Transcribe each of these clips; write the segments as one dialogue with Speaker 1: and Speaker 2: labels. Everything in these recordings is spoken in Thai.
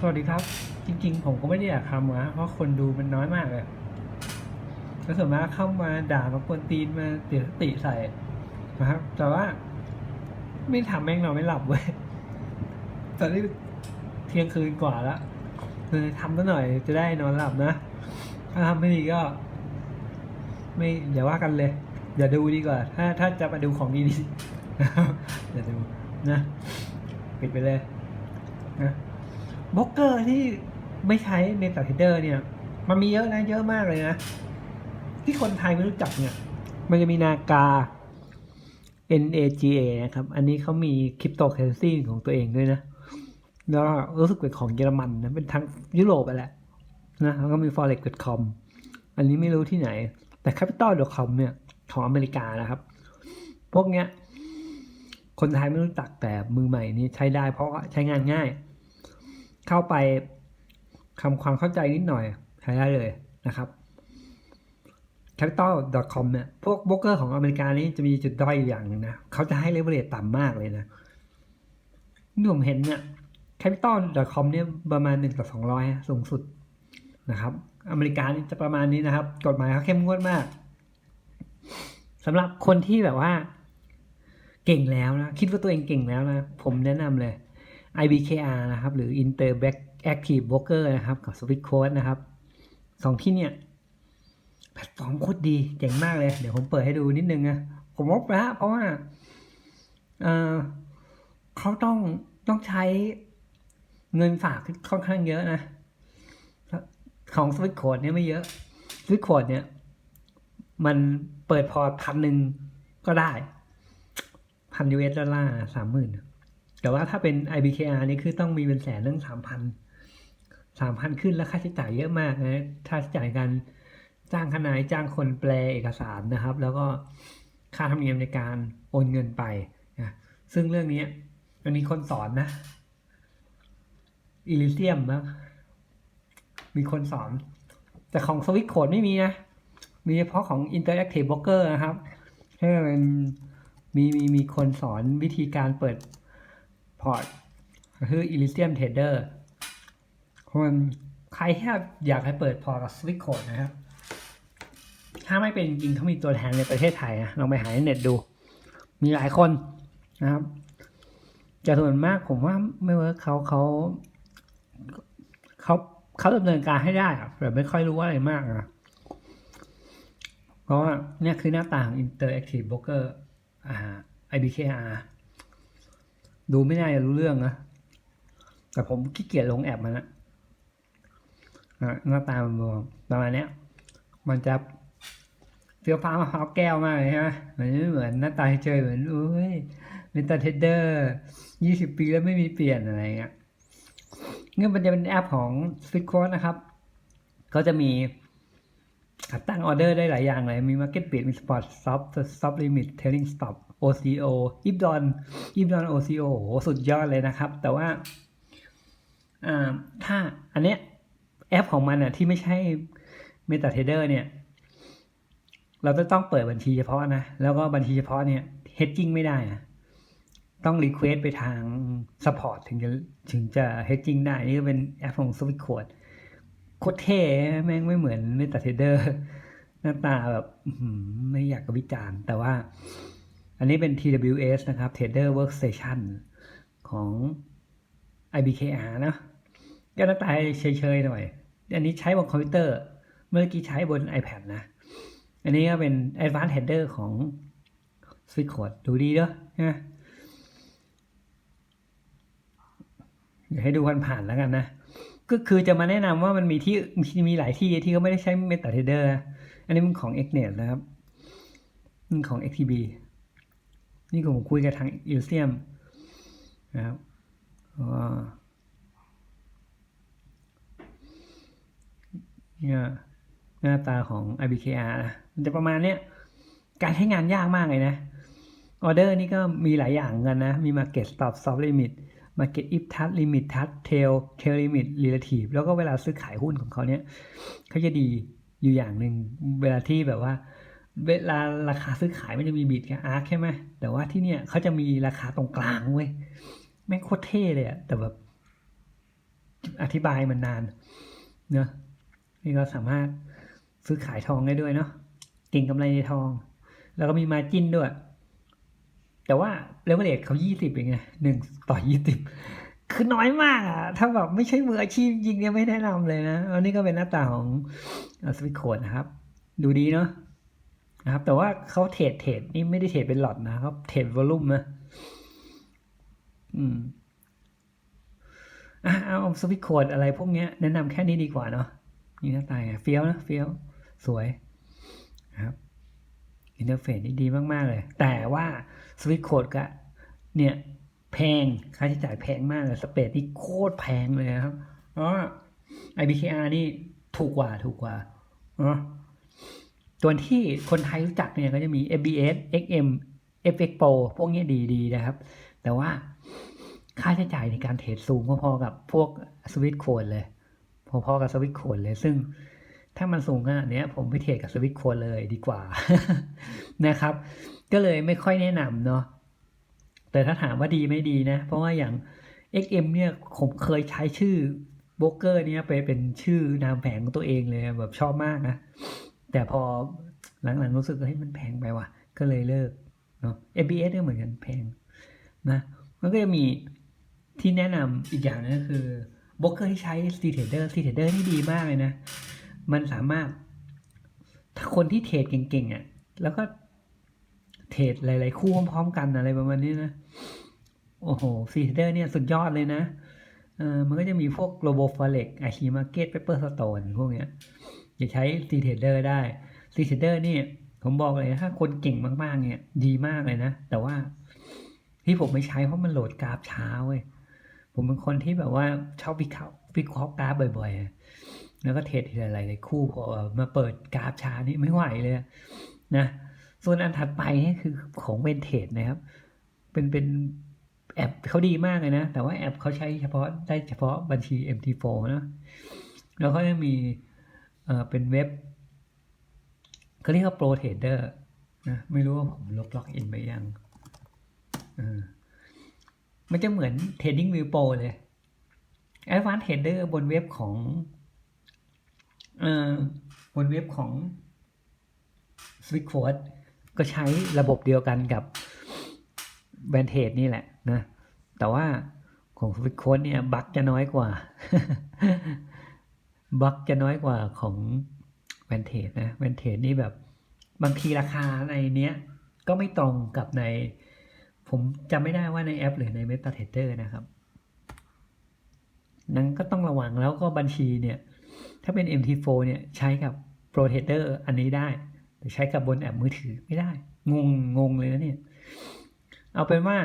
Speaker 1: สวัสดีครับ จริง ๆ ผมก็ไม่ได้อยากทำนะเพราะคนดูมันน้อยมากเลยแล้วส่วนมากเข้ามาด่ามากวนตีนมาเสียสติใส่นะครับ แต่ว่า ไม่ทำแม่งเราไม่หลับเว้ยตอนนี้เที่ยงคืนกว่าแล้วเลยทำซะหน่อยจะได้นอนหลับนะ ถ้าทำไม่ดีก็ ไม่อย่าว่ากันเลยอย่าดูดีกว่า ถ้าถ้าจะมาดูของดีๆนะครับอย่าดูนะ ปิดไปเลย บล็อกเกอร์ที่ไม่ใช้เมตาเทเดอร์เนี่ย มันมีเยอะนะเยอะมากเลยนะ ที่คนไทยไม่รู้จักเนี่ย มันจะมีนากา NAGA นะครับ อันนี้เขามีคริปโตเคอเรนซีของตัวเองด้วยนะ แล้วรู้สึกเป็นของเยอรมันนะ เป็นทั้งยุโรปไปแหละนะแล้วก็มี forex.com อันนี้ไม่รู้ที่ไหน แต่ capital.com เนี่ย ของอเมริกานะครับ พวกเนี้ย คนไทยไม่รู้จักแต่มือใหม่นี่ใช้ได้เพราะว่าใช้งานง่าย เข้าไปทำความเข้าใจนิดหน่อยใช้ได้เลยนะครับ capital.com เนี่ยพวกโบรกเกอร์ของอเมริกานี่จะมีจุดด้อยอย่างหนึงนะเขาจะให้เลเวลเลตต่ำมากเลยนะที่ผมเห็นเนี่ย capital.com เนี่ยประมาณ1ต่อ200 สูงสุดนะครับ อเมริกานี่จะประมาณนี้นะครับ กฎหมายเขาเข้มงวดมากสำหรับคนที่แบบว่า เก่งแล้วนะ คิดว่าตัวเองเก่งแล้วนะ ผมแนะนำเลย IBKR นะครับ หรือ Interactive Broker นะครับ กับ Swift Code นะครับสองที่เนี่ยแพลตฟอร์มโคตรดีเจ๋งมากเลย เดี๋ยวผมเปิดให้ดูนิดนึงนะผมว่าละเพราะว่าเออเขาต้องต้องใช้เงินฝากค่อนข้างเยอะนะ ของ Swift Code เนี่ยไม่เยอะ Swift Code เนี่ย มันเปิดพอพันหนึ่งก็ได้พันยูเอสดอลลาร์สามหมื่น แต่ว่าถ้าเป็น IBKR นี่คือต้องมีเป็นแสนเรื่องสามพันสามพันขึ้นแล้วค่าใช้จ่ายเยอะมากนะค่าใช้จ่ายการจ้างทนายจ้างคนแปลเอกสารนะครับ แล้วก็ค่าธรรมเนียมในการโอนเงินไปนะซึ่งเรื่องนี้มันมีคนสอนนะอิลิเซียมนะมีคนสอน แต่ของสวิตโคดไม่มีนะ มีเฉพาะของ Interactive Broker นะครับให้มันมีมีมีคนสอนวิธีการเปิด พอร์ตคือ Elysium Trader คนใครที่อยากให้เปิดพอร์ตกับ Swift Code นะครับ ถ้าไม่เป็นจริงเขามีตัวแทนในประเทศไทยนะลองไปหาในเน็ตดู มีหลายคนนะครับแต่ส่วนมากผมว่าไม่เวิร์กเขาเขาเขาเขาดำเนินการให้ได้อะแต่ไม่ค่อยรู้อะไรมากนะเพราะว่าเนี่ยคือหน้าตาของ Interactive Broker อ่า IBKR ดูไม่น่าจะรู้เรื่องนะ แต่ผมขี้เกียจลงแอปมันนะหน้าตามันประมาณนี้มันจะเฟี้ยวฟ้ามะพร้าวแก้วมากเลยใช่ไหมมันไม่เหมือนหน้าตาเฉยเหมือนอุ้ยเป็นตาเทเดอร์ยี่สิบปีแล้วไม่มีเปลี่ยนอะไรเงี้ยเงี้ยมันจะเป็นแอปของ s w i t c o d นะครับ ก็จะมีตั้งออเดอร์ได้หลายอย่างเลย มี Market Beat มี Spot Stop Stop Limit Trailing Stop OCO ยิบดอนยิบดอน OCO โหสุดยอดเลยนะครับ แต่ว่าถ้าอันเนี้ยแอปของมันอะที่ไม่ใช่ MetaTrader เนี่ย เราจะต้องเปิดบัญชีเฉพาะนะ แล้วก็บัญชีเฉพาะเนี่ย hedging ไม่ได้นะต้อง request ไปทาง support ถึงจะถึงจะ hedging ได้ นี่ก็เป็นแอปของ s w i t Code โคตรเท่แม่งไม่เหมือนเมตาเทเดอร์หน้าตาแบบไม่อยากจะวิจารณ์ แต่ว่า อันนี้เป็น TWS นะครับ Trader Workstation ของ IBKR นะก็หน้าตาเฉยๆหน่อย อันนี้ใช้บนคอมพิวเตอร์ เมื่อกี้ใช้บน iPad นะ อันนี้ก็เป็น Advanced Header ของ Switch Code ดูดีเด้อนะเดี๋ยวให้ดูผ่านๆแล้วกันนะ ก็คือจะมาแนะนำว่ามันมีที่มีหลายที่ที่เขาไม่ได้ใช้ Meta Trader อันนี้มันของ Xnet นะครับนี่ของ XTB นี่ผมคุยกับทาง e l s i u m นะครับเนี่ยหน้าตาของ IBKR นะมันจะประมาณเนี้ยการใช้งานยากมากเลยนะออเดอร์นี่ก็มีหลายอย่างกันนะ มี Market Stop Stop Limit Market If Touch Limit Touch Tail Tail Limit Relative แล้วก็เวลาซื้อขายหุ้นของเขาเนี่ยเขาจะดีอยู่อย่างหนึ่งเวลาที่แบบว่า เวลาราคาซื้อขายมันจะมีบิดกับอาร์คใช่ไหมแต่ว่าที่เนี่ยเขาจะมีราคาตรงกลางเว้ยแม่งโคตรเท่เลยอะแต่แบบอธิบายมันนานเนอะนี่ก็สามารถซื้อขายทองได้ด้วยเนาะเก่งกำไรในทอง แล้วก็มีมาจิ้นด้วย แต่ว่าเลเวลเลทเขายี่สิบเองไงหนึ่งต่อยี่สิบคือน้อยมากอะถ้าแบบไม่ใช่มืออาชีพจริงเนี่ยไม่แนะนำเลยนะอันนี้ก็เป็นหน้าตาของสวิตโคดนะครับ ดูดีเนาะ นะครับ แต่ว่าเขาเทรดเทรดนี่ไม่ได้เทรดเป็นหลอดนะเขาเทรดวอลลุ่มนะอืมอะเอาสวิตโคดอะไรพวกเนี้ยแนะนำแค่นี้ดีกว่าเนาะนี่หน้าตาไงเฟี้ยวนะเฟี้ยวสวยนะครับอินเทอร์เฟซนี่ดีมาก ๆ เลย แต่ว่าสวิตโคดก็เนี่ยแพงค่าใช้จ่ายแพงมากเลยสเปซนี่โคตรแพงเลยครับอ๋อ IBKR นี่ถูกกว่าถูกกว่าเนาะ ตัวที่คนไทยรู้จักเนี่ยก็จะมี FBS XM FX Pro พวกนี้ดีๆนะครับ แต่ว่าค่าใช้จ่ายในการเทรดสูงพอๆกับพวกสวิตโคดเลย พอๆกับสวิตโคดเลย ซึ่งถ้ามันสูงขนาดนี้ผมไปเทรดกับสวิตโคดเลยดีกว่านะครับ ก็เลยไม่ค่อยแนะนำเนาะแต่ถ้าถามว่าดีไม่ดีนะ เพราะว่าอย่าง XM เนี่ยผมเคยใช้ชื่อโบรกเกอร์เนี่ยไปเป็นชื่อนามแฝงของตัวเองเลยแบบชอบมากนะ แต่พอหลังๆรู้สึกว่าเฮ้ยมันแพงไปว่ะ ก็เลยเลิกเนาะ FBS ก็เหมือนกันแพงนะมันก็จะมีที่แนะนำอีกอย่างนึงก็คือโบรกเกอร์ที่ใช้ C Trader C Trader นี่ดีมากเลยนะ มันสามารถถ้าคนที่เทรดเก่งๆอะ แล้วก็เทรดหลายๆคู่พร้อมๆกันอะไรประมาณนี้นะ โอ้โหซีเดอร์เนี่ยสุดยอดเลยนะเออมันก็จะมีพวก global forex ไอชีมาร์เก็ตเปเปอร์สโตนพวกเนี้ย จะใช้ซีเทเดอร์ได้ซีเทเดอร์นี่ผมบอกเลยถ้าคนเก่งมากๆ เนี่ย ดีมากเลยนะ แต่ว่าที่ผมไม่ใช้เพราะมันโหลดกราฟช้าเว้ยผมเป็นคนที่แบบว่าชอบวิเคราะห์วิเคราะห์กราฟบ่อยๆ แล้วก็เทรดทีละหลายๆคู่พอมาเปิดกราฟช้านี่ไม่ไหวเลยนะ ส่วนอันถัดไปนี่คือของเวนเทจนะครับ เป็นเป็นแอปเขาดีมากเลยนะ แต่ว่าแอปเขาใช้เฉพาะได้เฉพาะบัญชี MT4 นะแล้วเขาจะมี เออเป็นเว็บเขาเรียกว่า Pro Trader นะไม่รู้ว่าผมลบล็อกอินไปยังเออมันจะเหมือน Trading View Pro เลย Advanced Trader บนเว็บของเออบนเว็บของ s w i t c o d ก็ใช้ระบบเดียวกันกับแวนเทจนี่แหละนะ แต่ว่าของสวิตโค้ดเนี่ยบัคจะน้อยกว่า บัคจะน้อยกว่าของแวนเทจนะแวนเทจนี่แบบบางทีราคาในเนี้ย ก็ไม่ตรงกับใน ผมจำไม่ได้ว่าในแอป หรือใน MetaTrader นะครับ นั้นก็ต้องระวังแล้วก็บัญชีเนี่ย ถ้าเป็น MT4 เนี่ยใช้กับ Pro Trader อันนี้ได้ แต่ใช้กับบนแอปมือถือไม่ได้ งงงงเลยนะเนี่ย เอาเป็นว่า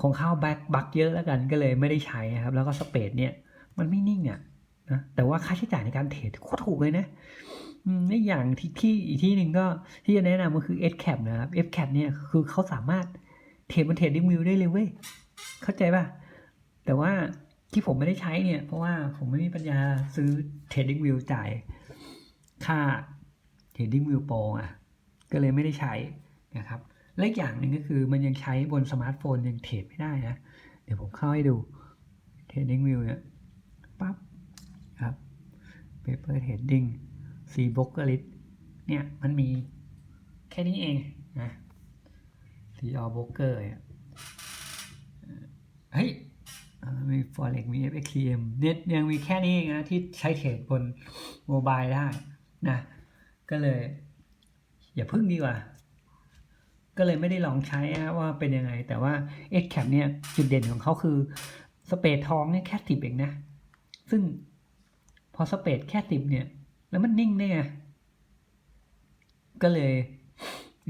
Speaker 1: ของเข้าแบ็กบักเยอะแล้วกันก็เลยไม่ได้ใช้ครับ แล้วก็สเปดเนี่ย มันไม่นิ่งอะ่ะ นะแต่ว่าค่าใช้จ่ายในการเทรดโคตรถูกเลยนะอืมในอย่างที่ที่อีกที่หนึ่งก็ที่จะแนะนำก็คือ S cap นะครับ F cap เนี่ยคือเขาสามารถเทรดบนเทรดดิ้งวิวได้เลยเว้ยเข้าใจป่ะ แต่ว่าที่ผมไม่ได้ใช้เนี่ย เพราะว่าผมไม่มีปัญญาซื้อเทรดดิ้งวิวจ่ายค่า Trading View Pro อะ ก็เลยไม่ได้ใช้นะครับและอีกอย่างหนึ่งก็คือมันยังใช้บนสมาร์ทโฟนยังเทรดไม่ได้นะ เดี๋ยวผมเข้าให้ดู Trading View เนี่ยปั๊บ Paper Trading C Broker List เนี่ยมันมีแค่นี้เองนะ C All Broker เนี่ยเฮ้ยมี Forex มี FXCM เนี่ยยังมีแค่นี้เองนะที่ใช้เทรดบนโมบายได้นะก็เลย อย่าพึ่งดีกว่า ก็เลยไม่ได้ลองใช้นะว่าเป็นยังไง แต่ว่า x c a p เนี่ยจุดเด่นของเขาคือสเปดทองเนี่ยแค่สิบเองนะ ซึ่ง พอสเปดแค่สิบเนี่ย แล้วมันนิ่งได้ไงก็เลย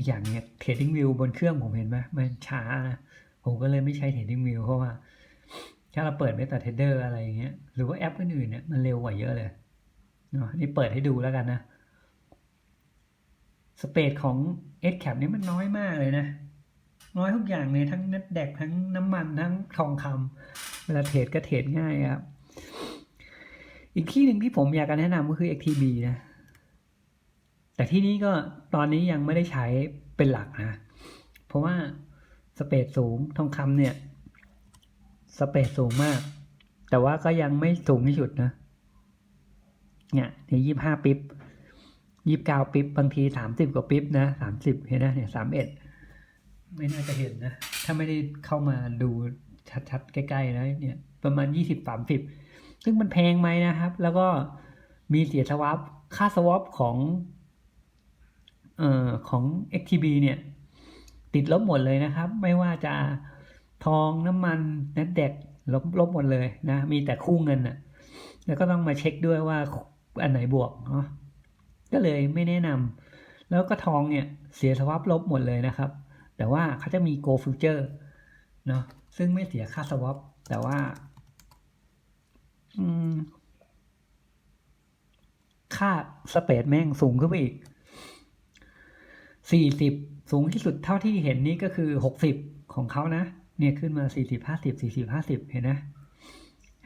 Speaker 1: อย่างเนี้ย Trading View บนเครื่องผมเห็นไหมมันช้านะผมก็เลยไม่ใช้ Trading View เพราะว่า ถ้าเราเปิด MetaTrader อะไรอย่างเงี้ยหรือว่าแอปอื่นๆเนี่ยมันเร็วกว่าเยอะเลยเนาะนี่เปิดให้ดูแล้วกันนะสเปดของ S cap นี่มันน้อยมากเลยนะ น้อยทุกอย่างเลยทั้งนัดแดกทั้งน้ำมันทั้งทองคำเวลาเทรดก็เทรดง่ายครับ อีกที่หนึ่งที่ผมอยากจะแนะนำก็คือ XTB นะ แต่ที่นี้ก็ตอนนี้ยังไม่ได้ใช้เป็นหลักนะ เพราะว่าสเปดสูงทองคำเนี่ย สเปดสูงมาก แต่ว่าก็ยังไม่สูงที่สุดนะ เนี่ยเนี่ยยี่ห้าปิ๊บยี่เก้าปิ๊บบางทีสามสิบกว่าปิ๊บนะสามสิบเห็นนะเนี่ยสามเอ็ดไม่น่าจะเห็นนะ ถ้าไม่ได้เข้ามาดูชัดๆ ใกล้ๆนะเนี่ย ประมาณยี่สิบสามสิบ ซึ่งมันแพงไหมนะครับ แล้วก็มีเสียสวอปค่าสวอปของเอ่อของ XTB เนี่ย ติดลบหมดเลยนะครับ ไม่ว่าจะทองน้ำมันนัดเด็กลบลบหมดเลยนะ มีแต่คู่เงินอะแล้วก็ต้องมาเช็คด้วยว่าอันไหนบวกเนาะก็เลยไม่แนะนำแล้วก็ทองเนี่ย เสียสวอปลบหมดเลยนะครับ แต่ว่าเขาจะมี Go Future เนาะซึ่งไม่เสียค่าสวอปแต่ว่า อืม ค่าสเปดแม่งสูงขึ้นไปอีก สี่สิบสูงที่สุดเท่าที่เห็นนี่ก็คือหกสิบของเขานะ เนี่ยขึ้นมาสี่สิบห้าสิบสี่สิบห้าสิบเห็นนะ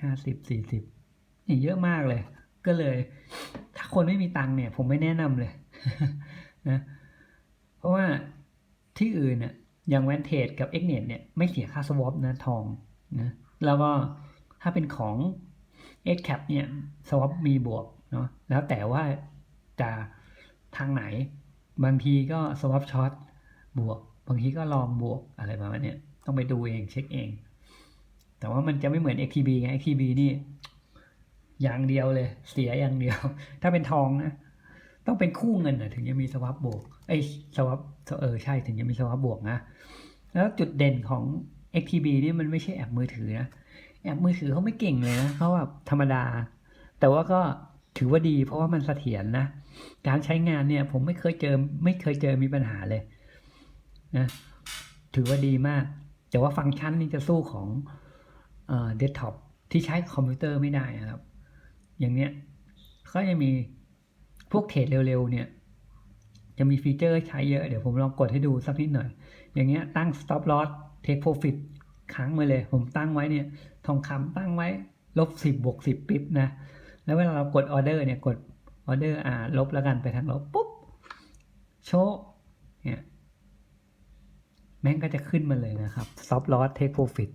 Speaker 1: ห้าสิบสี่สิบนี่เยอะมากเลย ก็เลย ถ้าคนไม่มีตังค์เนี่ย ผมไม่แนะนำเลยนะ เพราะว่าที่อื่นเนี่ยอย่างแวนเทจกับเอ็กเนเนี่ยไม่เสียค่าสวอปนะทองนะแล้วก็ถ้าเป็นของ x cap เนี่ยสวอปมีบวกเนาะแล้วแต่ว่าจะทางไหน บางทีก็สวอปช็อตบวก บางทีก็ลองบวกอะไรประมาณนี้ต้องไปดูเองเช็คเอง แต่ว่ามันจะไม่เหมือน XTB ไง XTB นี่อย่างเดียวเลย เสียอย่างเดียว ถ้าเป็นทองนะต้องเป็นคู่เงินนะถึงจะมีสวอปบวกไอ้สวอปเออใช่ถึงจะมีสวอปบวกนะ แล้วจุดเด่นของ XTB นี่มันไม่ใช่แอปมือถือนะ แอปมือถือเขาไม่เก่งเลยนะเขาแบบธรรมดา แต่ว่าก็ถือว่าดี เพราะว่ามันเสถียรนะการใช้งานเนี่ยผมไม่เคยเจอไม่เคยเจอมีปัญหาเลยนะถือว่าดีมาก แต่ว่าฟังก์ชันนี่จะสู้ของเดสก์ท็อปที่ใช้คอมพิวเตอร์ไม่ได้นะครับ อย่างเนี้ยก็จะมีพวกเทรดเร็วๆเนี่ย จะมีฟีเจอร์ใช้เยอะ เดี๋ยวผมลองกดให้ดูสักนิดหน่อย อย่างเงี้ยตั้ง stop loss take profit ค้างมาเลย ผมตั้งไว้เนี่ย องคำตั้งไว้ลบสิบบวกสิบปิ๊บนะ แล้วเวลาเรากดออเดอร์เนี่ยกดออเดอร์อ่าลบแล้วกันไปทางลบปุ๊บโชว์เนี่ยแม่งก็จะขึ้นมาเลยนะครับ stop loss take profit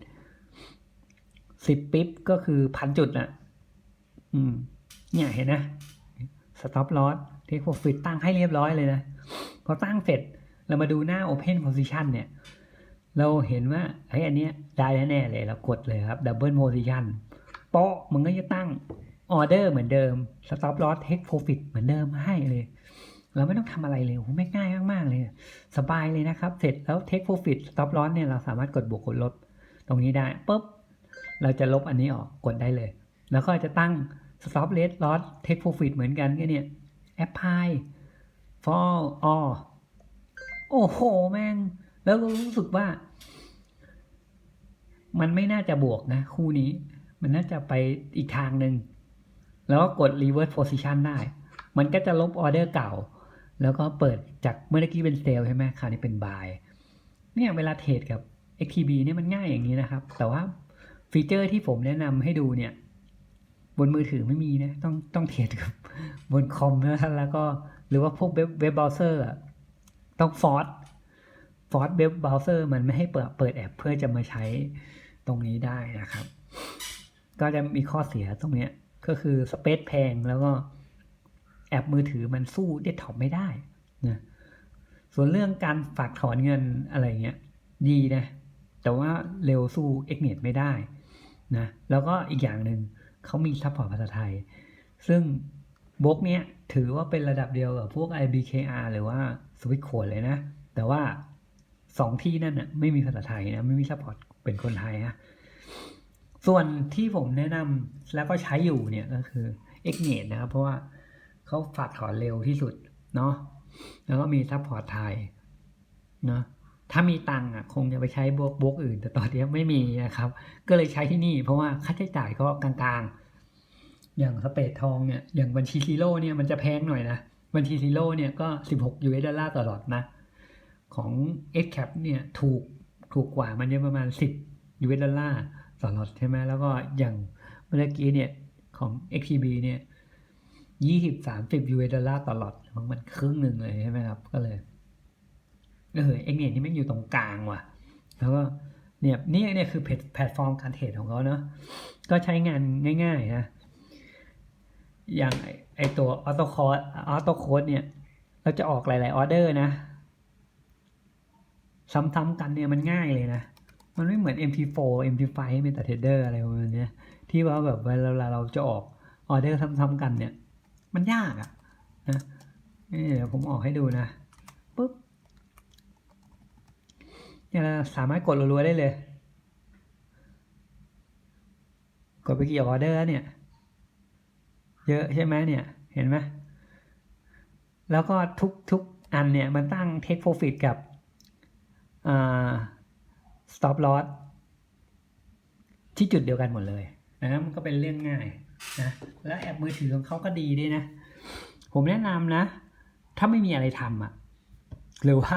Speaker 1: สิบปิ๊บก็คือพันจุดนะอืม เนี่ยเห็นนะ stop loss take profit ตั้งให้เรียบร้อยเลยนะ พอตั้งเสร็จเรามาดูหน้า open position เนี่ย เราเห็นว่าไอ้อันเนี้ยได้แน่เลยเรากดเลยครับ double position โป๊ะมันก็จะตั้งออเดอร์เหมือนเดิม stop loss take profit เหมือนเดิมให้เลย เราไม่ต้องทำอะไรเลยโอ้ไม่ง่ายมาก ๆ เลย สบายเลยนะครับ เสร็จแล้ว take profit stop loss เนี่ยเราสามารถกดบวกกดลบตรงนี้ได้ปุ๊บเราจะลบอันนี้ออกกดได้เลย แล้วก็จะตั้ง stop loss take profit เหมือนกันก็เนี่ย apply for all โอ้โห แม่ง แล้วก็รู้สึกว่า มันไม่น่าจะบวกนะ คู่นี้ มันน่าจะไปอีกทางหนึ่ง แล้วก็กด reverse position ได้ มันก็จะลบออเดอร์เก่า แล้วก็เปิดจากเมื่อกี้เป็นเซลใช่ไหมคราวนี้เป็น buy เนี่ยเวลาเทรดกับ XTB เนี่ยมันง่ายอย่างนี้นะครับ แต่ว่าฟีเจอร์ที่ผมแนะนำให้ดูเนี่ย บนมือถือไม่มีนะ ต้องต้องเทรดกับบนคอมนะแล้วก็หรือว่าพวกเว็บเว็บเบราว์เซอร์ต้องฟอร์สฟอร์สเว็บเบราว์เซอร์มันไม่ให้เปิดเปิดแอปเพื่อจะมาใช้ ตรงนี้ได้นะครับ ก็จะมีข้อเสียตรงเนี้ยก็คือสเปซแพงแล้วก็แอปมือถือมันสู้เดสก์ท็อปไม่ได้นะส่วนเรื่องการฝากถอนเงินอะไรเงี้ยดีนะ แต่ว่าเร็วสู้ x n e t ไม่ได้นะแล้วก็อีกอย่างหนึ่งเขามีซัพพอร์ตภาษาไทย ซึ่งบล็อกเนี้ยถือว่าเป็นระดับเดียวกับพวก IBKR หรือว่า Switch Code เลยนะ แต่ว่าสองที่นั่นน่ะไม่มีภาษาไทยนะ ไม่มีซัพพอร์ต เป็นคนไทยฮะส่วนที่ผมแนะนำแล้วก็ใช้อยู่เนี่ยก็คือ x n e t นะครับ เพราะว่าเขาฝากถอนเร็วที่สุดเนาะแล้วก็มีซัพพอร์ตไทยเนาะถ้ามีตังค์อะคงจะไปใช้บวกบวกอื่น แต่ตอนนี้ไม่มีนะครับ ก็เลยใช้ที่นี่ เพราะว่าค่าใช้จ่ายก็กลางๆ อย่างสเปดทองเนี่ยอย่างบัญชีซีโร่เนี่ยมันจะแพงหน่อยนะ บัญชีซีโร่เนี่ยก็ 16 US ดอลลาร์ตลอดนะ ของ x cap เนี่ยถูก ถูกกว่ามันจะประมาณ 10 US ดอลลาร์ต่อหลอดใช่ไหมแล้วก็อย่างเมื่อกี้เนี่ยของ XTB เนี่ย20 30 US ดอลลาร์ต่อหลอดมันครึ่งหนึ่งเลยใช่ไหมครับ ก็เลยเออเอ็กเนตนี่ไม่อยู่ตรงกลางว่ะ แล้วก็เนี่ยนี่เนี่ยคือแพลตฟอร์มการเทรดของเขาเนาะก็ใช้งานง่าย ๆ นะ อย่างไอตัวออโต้คอร์ออโต้โคดเนี่ย เราจะออกหลาย ๆ ออเดอร์นะ ซ้ำๆกันเนี่ยมันง่ายเลยนะ มันไม่เหมือน MT4 MT5 MetaTrader อะไรประมาณนี้ที่ว่าแบบเวลาเราจะออกออเดอร์ซ้ำๆกันเนี่ย มันยากอะนะนี่เดี๋ยวผมออกให้ดูนะปุ๊บเนี่ยเราสามารถกดรัวๆได้เลย กดไปกี่ออเดอร์เนี่ย เยอะใช่ไหมเนี่ย เห็นไหมแล้วก็ทุกทุกอันเนี่ย มันตั้ง take profit กับ stop loss ที่จุดเดียวกันหมดเลยนะมันก็เป็นเรื่องง่ายนะแล้วแอปมือถือของเขาก็ดีด้วยนะ ผมแนะนำนะ ถ้าไม่มีอะไรทำอะ่ะหรือว่า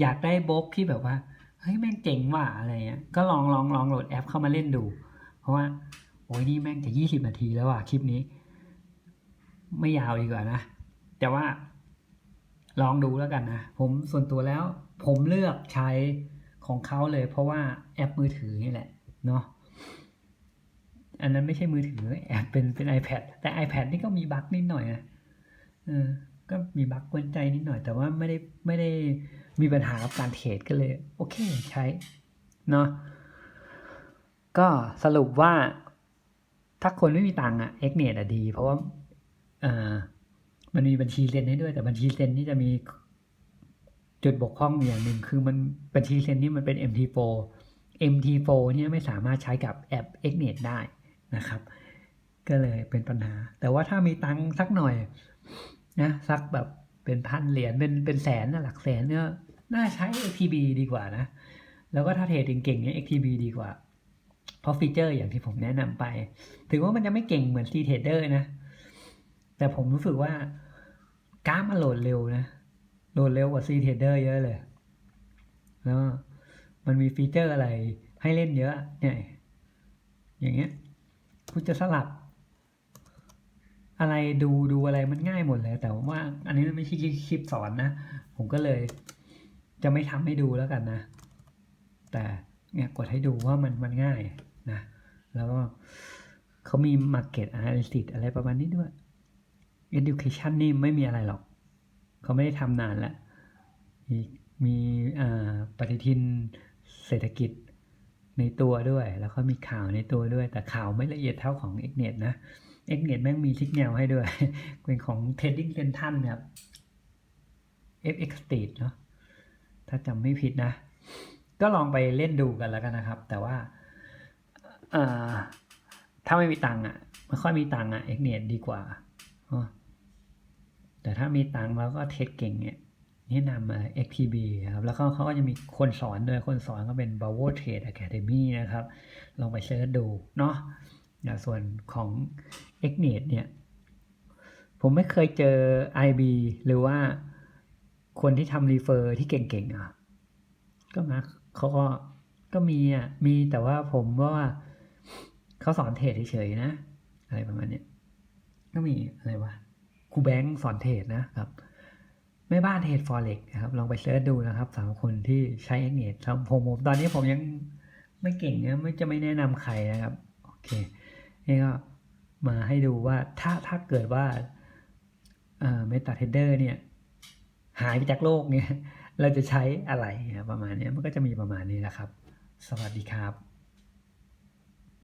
Speaker 1: อยากได้บล็อกที่แบบว่าเฮ้ยแม่งเจ๋งว่ะอะไรเงี้ยก็ลองลองลองโหลดแอปเข้ามาเล่นดู เพราะว่าโอ้ยนี่แม่งจะยี่สิบนาทีแล้วอะคลิปนี้ ไม่ยาวดีกว่านะ แต่ว่าลองดูแล้วกันนะ ผมส่วนตัวแล้ว ผมเลือกใช้ของเขาเลย เพราะว่าแอปมือถือนี่แหละเนาะอันนั้นไม่ใช่มือถือแอปเป็นเป็น iPad แต่ iPad นี่ก็มีบั๊กนิดหน่อยนะเออก็มีบั๊กกวนใจนิดหน่อย แต่ว่าไม่ได้ไม่ได้มีปัญหากับการเทรดก็เลย โอเคใช้เนาะก็สรุปว่าถ้าคนไม่มีตังค์อะเอ็กเนอะดี เพราะว่าอ่ามันมีบัญชีเซ็นให้ด้วย แต่บัญชีเซ็นนี่จะมี จุดบกพร่องอย่างหนึ่งคือมันบัญชีเซนนี่มันเป็น MT4 MT4 เนี่ยไม่สามารถใช้กับแอป x n e t ได้นะครับ ก็เลยเป็นปัญหา แต่ว่าถ้ามีตังค์สักหน่อยนะสักแบบเป็นพันเหรียญเป็นเป็นแสนนะหลักแสนเนี่ยน่าใช้ XTB ดีกว่านะ แล้วก็ถ้าเทรดเก่งๆเนี่ย XTB ดีกว่า เพราะฟีเจอร์อย่างที่ผมแนะนำไป ถึงว่ามันจะไม่เก่งเหมือน C Trader นะ แต่ผมรู้สึกว่ากราฟมันโหลดเร็วนะ โหลดเร็วกว่า C Trader เยอะเลยแล้วมันมีฟีเจอร์อะไรให้เล่นเยอะเนี่ยอย่างเงี้ยคุณจะสลับ อะไรดูดูอะไรมันง่ายหมดเลย แต่ว่าอันนี้มันไม่ใช่คลิปสอนนะ ผมก็เลย จะไม่ทำให้ดูแล้วกันนะ แต่เนี่ยกดให้ดูว่ามันมันง่ายนะ แล้วก็เขามี Market Analysis อะไรประมาณนี้ด้วย Education นี่ไม่มีอะไรหรอก เขาไม่ได้ทำนานล้วมีมีปฏิทินเศรษฐกิจในตัวด้วย แล้วก็มีข่าวในตัวด้วย แต่ข่าวไม่ละเอียดเท่าของ x n e t นะ x n e t แม่งมีทิกแนวให้ด้วย เป็นของ Trading Central นครับ FX Street เนาะถ้าจำไม่ผิดนะ ก็ลองไปเล่นดูกันแล้วกันนะครับ แต่ว่าถ้าไม่มีตังค์อะไม่ค่อยมีตังค์อะ x n e t ดีกว่า แต่ถ้ามีตังค์แล้วก็เทรดเก่งเนี่ยแนะนำ XTB ครับ แล้วก็เขาก็จะมีคนสอนด้วย คนสอนก็เป็น b a v o Trade Academy นะครับ ลองไปเสิร์ชดูเนาะส่วนของ x n e t เนี่ย ผมไม่เคยเจอ IB หรือว่าคนที่ทำรีเฟอร์ที่เก่งๆอะ ก็มาเขาก็ก็มีอะ มีแต่ว่าผมว่าเขาสอนเทรดเฉยๆนะ อะไรประมาณนี้ก็มีอะไรวะ ครูแบงค์สอนเทรดนะครับแม่บ้านเทรดฟอเร็กนะครับลองไปเสิร์ชดูนะครับสำหรับคนที่ใช้เอ็กเนตผมผมตอนนี้ผมยังไม่เก่งนะไม่จะไม่แนะนำใครนะครับโอเคนี่ก็มาให้ดูว่าถ้าถ้าเกิดว่าเอ่อเมตาเทรดเดอร์เนี่ยหายไปจากโลกเนี่ยเราจะใช้อะไรประมาณนี้มันก็จะมีประมาณนี้นะครับ สวัสดีครับ